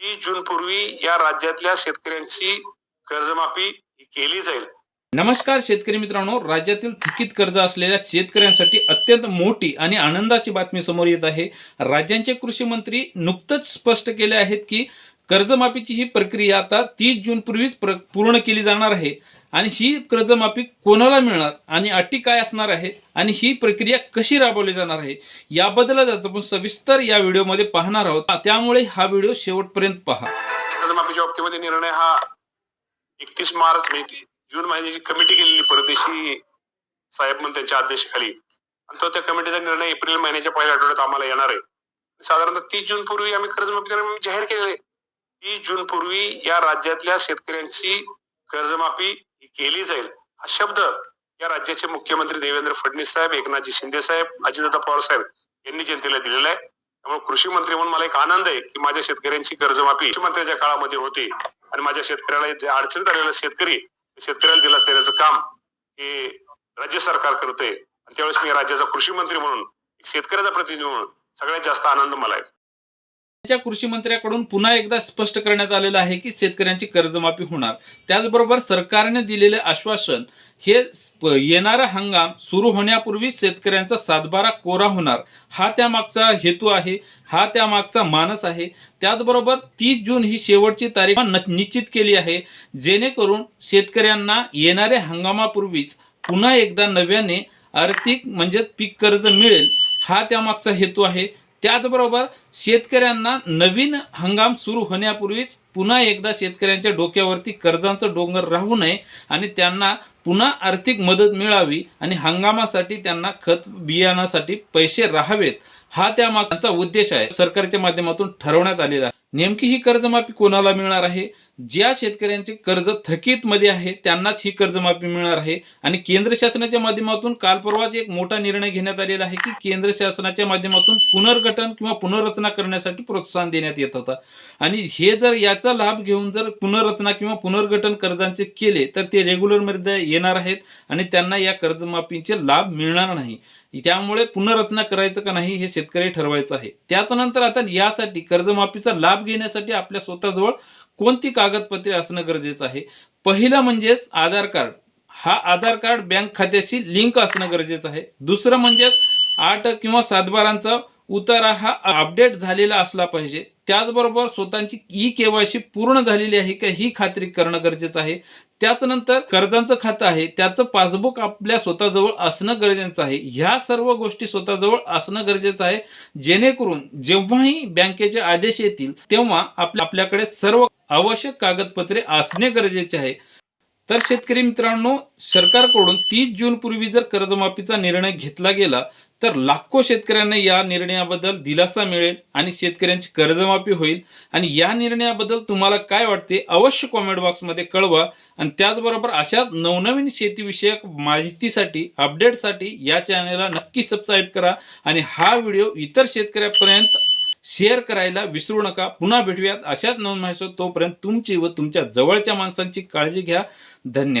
तीस जून पूर्वी या राज्यातल्या शेतकऱ्यांची कर्जमाफी केली जाईल. नमस्कार शेतकरी मित्रांनो राज्यातील थकीत कर्ज असलेल्या शेतकऱ्यांसाठी अत्यंत मोठी आणि आनंदाची बातमी समोर येत आहे. राज्यांचे कृषी मंत्री नुकतंच स्पष्ट केले आहेत की कर्जमाफीची ही प्रक्रिया आता तीस जून पूर्वीच पूर्ण केली जाणार आहे. आणि ही कर्जमाफी कोणाला मिळणार? आणि अटी काय असणार आहे? आणि ही प्रक्रिया कशी राबवली जाणार आहे? याबद्दल आपण सविस्तर या व्हिडिओमध्ये पाहणार आहोत. त्यामुळे हा व्हिडिओ शेवटपर्यंत पहा. कर्जमाफीच्या बाबतीमध्ये निर्णय हा एकतीस मार्च जून महिन्याची कमिटी केलेली परदेशी साहेब म्हणून त्यांच्या आदेशाखाली आणि तो त्या कमिटीचा निर्णय एप्रिल महिन्याच्या पहिल्या आठवड्यात आम्हाला येणार आहे. साधारणतः तीस जून पूर्वी आम्ही कर्जमाफी म्हणजे जाहीर केले तीस जून पूर्वी या राज्यातल्या शेतकऱ्यांची कर्जमाफी केली जाईल. हा शब्द या राज्याचे मुख्यमंत्री देवेंद्र फडणवीस साहेब एकनाथजी शिंदे साहेब अजितदादा पवार साहेब यांनी जनतेला दिलेला आहे. त्यामुळे कृषी मंत्री म्हणून मला एक आनंद आहे की माझ्या शेतकऱ्यांची कर्जमाफी कृषी मंत्र्याच्या काळामध्ये होते आणि माझ्या शेतकऱ्याला जे अडचणीत आलेला शेतकरी शेतकऱ्याला दिलास देण्याचं काम हे राज्य सरकार करते आणि त्यावेळेस मी राज्याचा कृषी मंत्री म्हणून एक शेतकऱ्याचा प्रतिनिधी म्हणून सगळ्यात जास्त आनंद मला आहे. च्या कृषी मंत्र्याकडून पुन्हा एकदा स्पष्ट करण्यात आलेलं आहे की शेतकऱ्यांची कर्जमाफी होणार. त्याचबरोबर सरकारने दिलेले आश्वासन हे येणारा हंगाम सुरू होण्यापूर्वी शेतकऱ्यांचा सातबारा कोरा होणार. हा त्यामागचा हेतू आहे हा त्यामागचा मानस आहे. त्याचबरोबर तीस जून ही शेवटची तारीख न- निश्चित केली आहे. जेणेकरून शेतकऱ्यांना येणाऱ्या हंगामापूर्वीच पुन्हा एकदा नव्याने आर्थिक म्हणजेच पीक कर्ज मिळेल. हा त्यामागचा हेतू आहे. त्याचबरोबर शेतकऱ्यांना नवीन हंगाम सुरू होण्यापूर्वीच पुन्हा एकदा शेतकऱ्यांच्या डोक्यावरती कर्जांचं डोंगर राहू नये आणि त्यांना पुन्हा आर्थिक मदत मिळावी आणि हंगामासाठी त्यांना खत बियाणासाठी पैसे राहावेत. हा त्यामागचा उद्देश आहे. सरकारच्या माध्यमातून ठरवण्यात आलेला आहे. नेमकी ही कर्जमाफी कोणाला मिळणार आहे? ज्या शेतकऱ्यांचे कर्ज थकीत मध्ये आहे त्यांनाच ही कर्जमाफी मिळणार आहे. आणि केंद्र शासनाच्या माध्यमातून काल परवाच एक मोठा निर्णय घेण्यात आलेला आहे की केंद्र शासनाच्या माध्यमातून पुनर्गठन किंवा पुनर्रचना करण्यासाठी प्रोत्साहन देण्यात येत होता. आणि हे जर याचा लाभ घेऊन जर पुनर्रचना किंवा पुनर्गठन कर्जांचे केले तर ते रेग्युलरमध्ये येणार आहेत आणि त्यांना या कर्जमाफीचे लाभ मिळणार नाही. त्यामुळे पुनर्रचना करायचं का नाही हे शेतकरी ठरवायचं आहे. त्याच्यानंतर आता यासाठी कर्जमाफीचा लाभ लाभ घेण्यासाठी आपल्या स्वतःजवळ कोणती कागदपत्रे असणं गरजेचं आहे? पहिलं म्हणजेच आधार कार्ड. हा आधार कार्ड बँक खात्याशी लिंक असणं गरजेचं आहे. दुसरं म्हणजेच आठ किंवा सातबारांचा उतारा हा अपडेट झालेला असला पाहिजे. त्याचबरोबर स्वतःची ई केवायसी पूर्ण झालेली आहे का ही खात्री करणं गरजेचं आहे. त्याचनंतर कर्जांचं खातं आहे. त्याचं पासबुक आपल्या स्वतःजवळ असणं गरजेचं आहे. ह्या सर्व गोष्टी स्वतःजवळ असणं गरजेचं आहे. जेणेकरून जेव्हाही बँकेचे आदेश येतील तेव्हा आपल्याकडे सर्व आवश्यक कागदपत्रे असणे गरजेचे आहे. तर शेतकरी मित्रांनो सरकारकडून तीस जून पूर्वी जर कर्जमाफीचा निर्णय घेतला गेला तर लाखो शेतकऱ्यांना या निर्णयाबद्दल दिलासा मिळेल आणि शेतकऱ्यांची कर्जमाफी होईल. आणि या निर्णयाबद्दल तुम्हाला काय वाटते अवश्य कॉमेंट बॉक्समध्ये कळवा. आणि त्याचबरोबर अशाच नवनवीन शेतीविषयक माहितीसाठी अपडेटसाठी या चॅनलला नक्की सबस्क्राईब करा. आणि हा व्हिडिओ इतर शेतकऱ्यापर्यंत शेअर करायला विसरू नका. पुन्हा भेटूयात. अशाच नोंद माहिती तोपर्यंत तुमची व तुमच्या जवळच्या माणसांची काळजी घ्या. धन्यवाद.